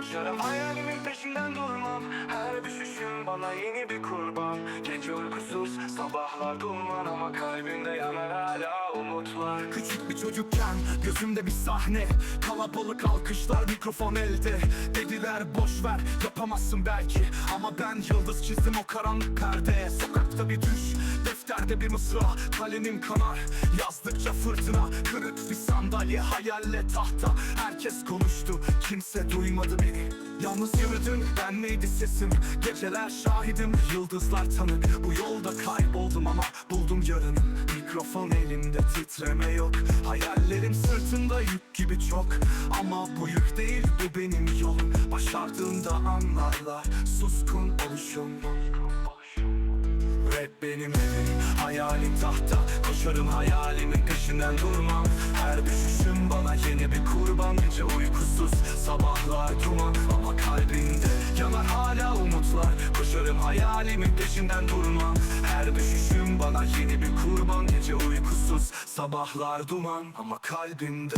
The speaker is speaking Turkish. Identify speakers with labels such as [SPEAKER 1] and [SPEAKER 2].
[SPEAKER 1] Koşarım. Hayalimin peşinden durmam. Her düşüşüm bana yeni bir kurban. Gece uykusuz sabahlar duman Ama kalbimde yanar hala umutlar.
[SPEAKER 2] Küçük bir çocukken gözümde bir sahne. Kalabalık alkışlar mikrofon elde. Dediler boş ver yapamazsın belki. Ama ben yıldız çizdim o karanlık perdeye Sokakta bir düş defterde bir mısra. Kalemim kanar yazdıkça fırtına. Kırık bir sandalye hayalle tahta. Herkes konuştu kimse duymadı beni Yalnız yürüdüm ben neydi sesim? Geceler şahidim yıldızlar tanık. Bu yolda kayboldum ama buldum yarını Mikrofon elimde titreme yok. Hayallerim sırtımda yük gibi çok. Ama bu yük değil bu benim yolum. Başardığımda anlarlar suskun oluşum. Rap benim evim, hayalim tahta. Koşarım hayalimin peşinden durmam Her düşüşüm bana yeni bir kurban. Gece uykusuz, sabahlar duman. Ama kalbimde yanar hala umutlar. Koşarım hayalimin peşinden durmam Her düşüşüm bana yeni bir kurban. Gece uykusuz, sabahlar duman. Ama kalbimde